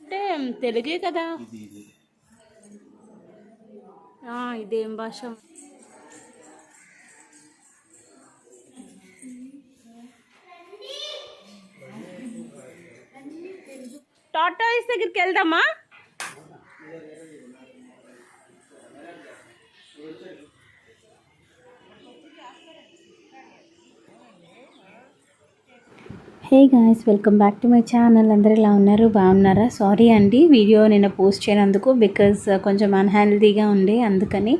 అంటే తెలుగే కదా? ఇది ఇది. ఆ, ఇదేం భాష? టాటాయిస్ దగ్గరికి వెళ్దామా? Hey guys welcome back to my channel అందరూ ఎలా ఉన్నారు? బాగున్నారా? సారీ అండి వీడియో నేను పోస్ట్ చేయనందుకు బికాజ్ uh, కొంచెం అన్హెల్దీగా ఉండే అందుకని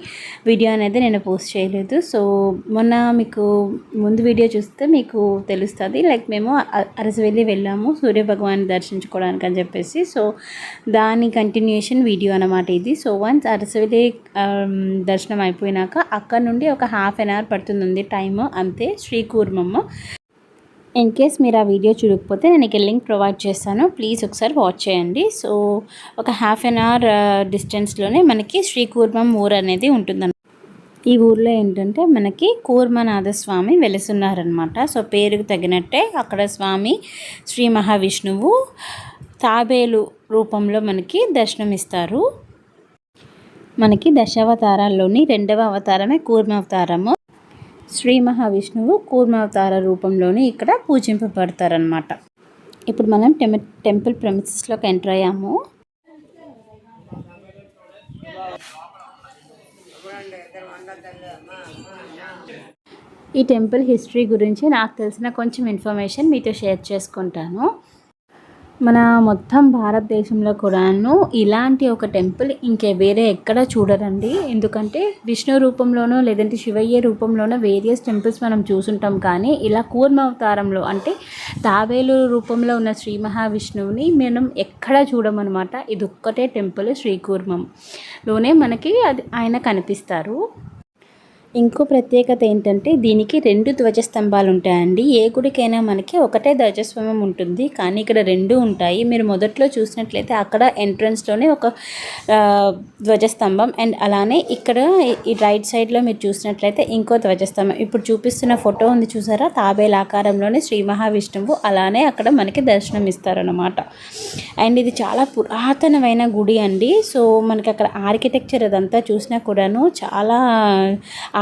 వీడియో అనేది నేను పోస్ట్ చేయలేదు. సో మొన్న మీకు ముందు వీడియో చూస్తే మీకు తెలుస్తుంది. లైక్ మేము అ- అరసవెల్లి వెళ్ళాము సూర్య భగవాన్ దర్శించుకోవడానికి అని చెప్పేసి. సో దాని కంటిన్యూషన్ వీడియో అనమాట ఇది. సో వన్స్ అరసవెల్లి um, దర్శనం అయిపోయినాక అక్కడ నుండి ఒక హాఫ్ అన్ అవర్ పడుతుంది టైము అంతే. శ్రీకూర్మము ఇన్ కేస్ మీరు ఆ వీడియో చూడకపోతే నేను ఇక లింక్ ప్రొవైడ్ చేస్తాను. ప్లీజ్ ఒకసారి వాచ్ చేయండి. సో ఒక హాఫ్ అన్ అవర్ డిస్టెన్స్లోనే మనకి శ్రీకూర్మం ఊరు అనేది ఉంటుందన్నమాట ఈ ఊర్లో ఏంటంటే మనకి కూర్మనాథ స్వామి వెలుసున్నారనమాట సో పేరుకు తగినట్టే అక్కడ స్వామి శ్రీ మహావిష్ణువు తాబేలు రూపంలో మనకి దర్శనమిస్తారు. మనకి దశావతారాల్లోని రెండవ అవతారమే కూర్మావతారము. శ్రీ మహావిష్ణువు కూర్మావతార రూపంలోని ఇక్కడ పూజింపబడతారనమాట ఇప్పుడు మనం టెం టెంపుల్ ప్రెమిసెస్లోకి ఎంటర్ అయ్యాము. ఈ టెంపుల్ హిస్టరీ గురించి నాకు తెలిసిన కొంచెం ఇన్ఫర్మేషన్ మీతో షేర్ చేసుకుంటాను. మన మొత్తం భారతదేశంలో కూడాను ఇలాంటి ఒక టెంపుల్ ఇంకే వేరే ఎక్కడ చూడరండి. ఎందుకంటే విష్ణు రూపంలోనో లేదంటే శివయ్య రూపంలోనో వేరియస్ టెంపుల్స్ మనం చూసుంటాం. కానీ ఇలా కూర్మవతారంలో అంటే తావేలు రూపంలో ఉన్న శ్రీ మహావిష్ణువుని మనం ఎక్కడ చూడమన్నమాట ఇది ఒక్కటే టెంపుల్ శ్రీకూర్మం లోనే మనకి అది ఆయన కనిపిస్తారు. ఇంకో ప్రత్యేకత ఏంటంటే దీనికి రెండు ధ్వజస్తంభాలు ఉంటాయండి. ఏ గుడికైనా మనకి ఒకటే ధ్వజస్తంభం ఉంటుంది. కానీ ఇక్కడ రెండు ఉంటాయి. మీరు మొదట్లో చూసినట్లయితే అక్కడ ఎంట్రన్స్లోనే ఒక ధ్వజస్తంభం. అండ్ అలానే ఇక్కడ ఈ రైట్ సైడ్లో మీరు చూసినట్లయితే ఇంకో ధ్వజస్తంభం. ఇప్పుడు చూపిస్తున్న ఫోటో ఉంది చూసారా? తాబేల ఆకారంలోనే శ్రీ మహావిష్ణువు. అలానే అక్కడ మనకి దర్శనం ఇస్తారనమాట అండ్ ఇది చాలా పురాతనమైన గుడి అండి. సో మనకి అక్కడ ఆర్కిటెక్చర్ అదంతా చూసినా కూడాను చాలా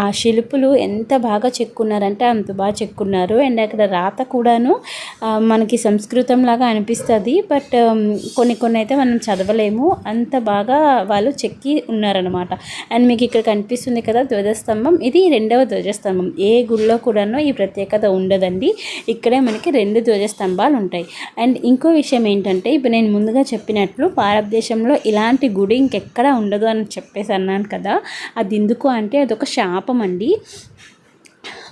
ఆ శిల్పులు ఎంత బాగా చెక్కున్నారంటే అంత బాగా చెక్కున్నారు. అండ్ అక్కడ రాత కూడాను మనకి సంస్కృతం లాగా అనిపిస్తుంది. బట్ కొన్ని కొన్ని అయితే మనం చదవలేము. అంత బాగా వాళ్ళు చెక్కి ఉన్నారనమాట అండ్ మీకు ఇక్కడ కనిపిస్తుంది కదా ధ్వజస్తంభం. ఇది రెండవ ధ్వజస్తంభం. ఏ గుళ్ళో కూడాను ఈ ప్రత్యేకత ఉండదండి. ఇక్కడే మనకి రెండు ధ్వజస్తంభాలు ఉంటాయి. అండ్ ఇంకో విషయం ఏంటంటే ఇప్పుడు నేను ముందుగా చెప్పినట్లు భారతదేశంలో ఇలాంటి గుడి ఇంకెక్కడ ఉండదు అని చెప్పేసి అన్నాను కదా. అది ఎందుకు అంటే అదొక షాప్ అండి.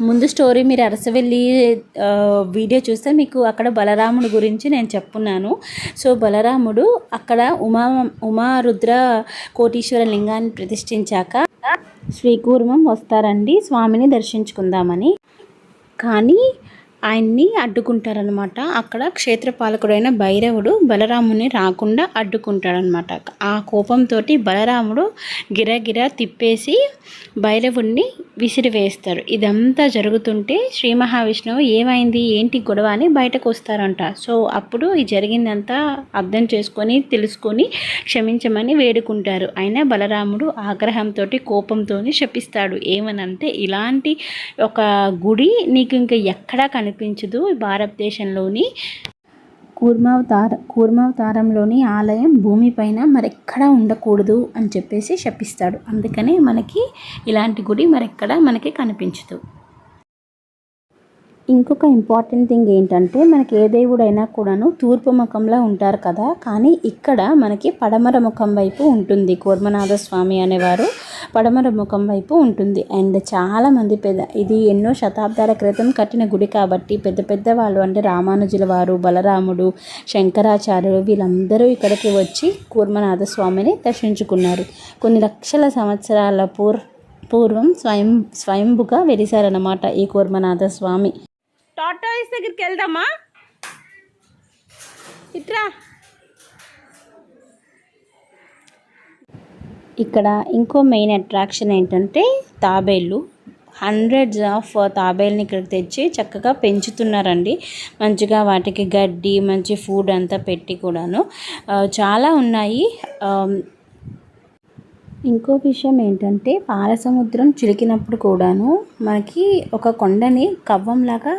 ముందు స్టోరీ మీరు అరసవెల్లి వీడియో చూస్తే మీకు అక్కడ బలరాముడు గురించి నేను చెప్పున్నాను. సో బలరాముడు అక్కడ ఉమా ఉమారుద్ర కోటీశ్వర లింగాన్ని ప్రతిష్ఠించాక శ్రీకూర్మం వస్తారండి స్వామిని దర్శించుకుందామని. కానీ ఆయన్ని అడ్డుకుంటారనమాట అక్కడ క్షేత్రపాలకుడైన భైరవుడు బలరాముని రాకుండా అడ్డుకుంటాడనమాట ఆ కోపంతో బలరాముడు గిరగిర తిప్పేసి భైరవుడిని విసిరివేస్తారు. ఇదంతా జరుగుతుంటే శ్రీ మహావిష్ణువు ఏమైంది? ఏంటి గొడవ అని బయటకు వస్తారంట. సో అప్పుడు ఈ జరిగిందంతా అర్థం చేసుకొని తెలుసుకొని క్షమించమని వేడుకుంటారు. అయినా బలరాముడు ఆగ్రహంతో కోపంతో శపిస్తాడు. ఏమనంటే ఇలాంటి ఒక గుడి నీకు ఇంకా ఎక్కడా కనిపించదు భారతదేశంలోని. కూర్మావతార కూర్మావతారంలోని ఆలయం భూమిపైన మరెక్కడా ఉండకూడదు అని చెప్పేసి శపిస్తాడు. అందుకనే మనకి ఇలాంటి గుడి మరెక్కడా మనకి కనిపించదు. ఇంకొక ఇంపార్టెంట్ థింగ్ ఏంటంటే మనకి ఏ దేవుడైనా కూడాను తూర్పు ముఖంలో ఉంటారు కదా. కానీ ఇక్కడ మనకి పడమర ముఖం వైపు ఉంటుంది కూర్మనాథ స్వామి అనేవారు. పడమర ముఖం వైపు ఉంటుంది. అండ్ చాలామంది పెద్ద ఇది ఎన్నో శతాబ్దాల క్రితం కట్టిన గుడి కాబట్టి పెద్ద పెద్ద వాళ్ళు అంటే రామానుజుల వారు బలరాముడు శంకరాచార్యులు వీళ్ళందరూ ఇక్కడికి వచ్చి కూర్మనాథ స్వామిని దర్శించుకున్నారు. కొన్ని లక్షల సంవత్సరాల పూర్ పూర్వం స్వయం స్వయంభుగా వెలిశారన్నమాట ఈ కూర్మనాథ స్వామి. టాటాయిస్ దగ్గరికి వెళ్దామా? ఇట్రా. ఇక్కడ ఇంకో మెయిన్ అట్రాక్షన్ ఏంటంటే తాబేళ్ళు. హండ్రెడ్స్ ఆఫ్ తాబేల్ని ఇక్కడికి తెచ్చి చక్కగా పెంచుతున్నారండి. మంచిగా వాటికి గడ్డి మంచి ఫుడ్ అంతా పెట్టి కూడాను. Uh, చాలా ఉన్నాయి. Um, ఇంకో విషయం ఏంటంటే పాల సముద్రం చిలికినప్పుడు కూడాను మనకి ఒక కొండని కవ్వంలాగా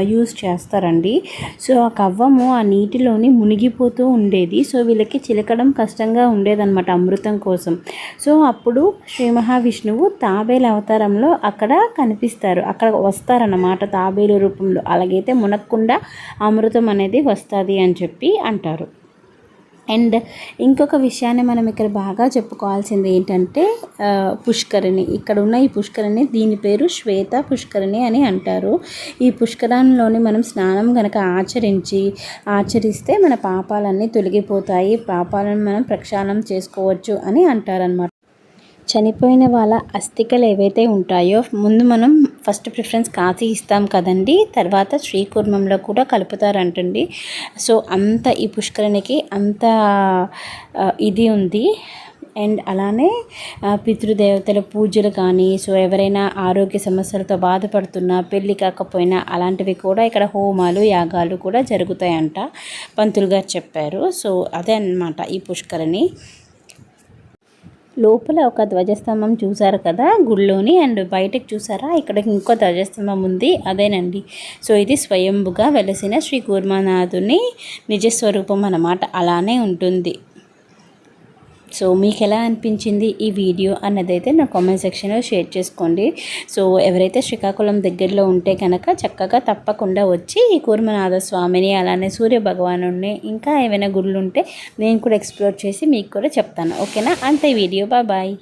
యూజ్ చేస్తారండి. సో ఆ కవ్వము ఆ నీటిలోని మునిగిపోతూ ఉండేది. సో వీళ్ళకి చిలకడం కష్టంగా ఉండేదన్నమాట అమృతం కోసం. సో అప్పుడు శ్రీ మహావిష్ణువు తాబేలు అవతారంలో అక్కడ కనిపిస్తారు. అక్కడ వస్తారన్నమాట తాబేలు రూపంలో. అలాగైతే మునక్కుండా అమృతం అనేది వస్తుంది అని చెప్పి అంటారు. అండ్ ఇంకొక విషయాన్ని మనం ఇక్కడ బాగా చెప్పుకోవాల్సింది ఏంటంటే పుష్కరిణి. ఇక్కడ ఉన్న ఈ పుష్కరిణి దీని పేరు శ్వేత పుష్కరిణి అని అంటారు. ఈ పుష్కరంలోని మనం స్నానం కనుక ఆచరించి ఆచరిస్తే మన పాపాలన్నీ తొలగిపోతాయి. పాపాలను మనం ప్రక్షాళన చేసుకోవచ్చు అని అంటారనమాట చనిపోయిన వాళ్ళ అస్థికలు ఏవైతే ఉంటాయో ముందు మనం ఫస్ట్ ప్రిఫరెన్స్ కాశీ ఇస్తాం కదండి తర్వాత శ్రీకుర్మంలో కూడా కలుపుతారంటండి. సో అంత ఈ పుష్కరిణికి అంత ఇది ఉంది. అండ్ అలానే పితృదేవతల పూజలు కానీ సో ఎవరైనా ఆరోగ్య సమస్యలతో బాధపడుతున్నా పెళ్ళి కాకపోయినా అలాంటివి కూడా ఇక్కడ హోమాలు యాగాలు కూడా జరుగుతాయంట. పంతులు గారు చెప్పారు. సో అదే అన్నమాట ఈ పుష్కరిణి. లోపల ఒక ధ్వజస్తంభం చూసారు కదా గుళ్ళోని. అండ్ బయటకు చూసారా? ఇక్కడ ఇంకో ధ్వజస్తంభం ఉంది. అదేనండి. సో ఇది స్వయంభుగా వెలసిన శ్రీ కూర్మనాథుని నిజస్వరూపం అన్నమాట. అలానే ఉంటుంది. సో మీకు ఎలా అనిపించింది ఈ వీడియో అన్నదైతే నా కామెంట్ సెక్షన్లో షేర్ చేసుకోండి. సో ఎవరైతే శ్రీకాకుళం దగ్గరలో ఉంటే కనుక చక్కగా తప్పకుండా వచ్చి ఈ కూర్మనాథ స్వామిని అలానే సూర్య భగవాను ఇంకా ఏమైనా గుళ్ళు ఉంటే నేను కూడా ఎక్స్ప్లోర్ చేసి మీకు కూడా చెప్తాను. ఓకేనా? అంతే వీడియో. బాయ్.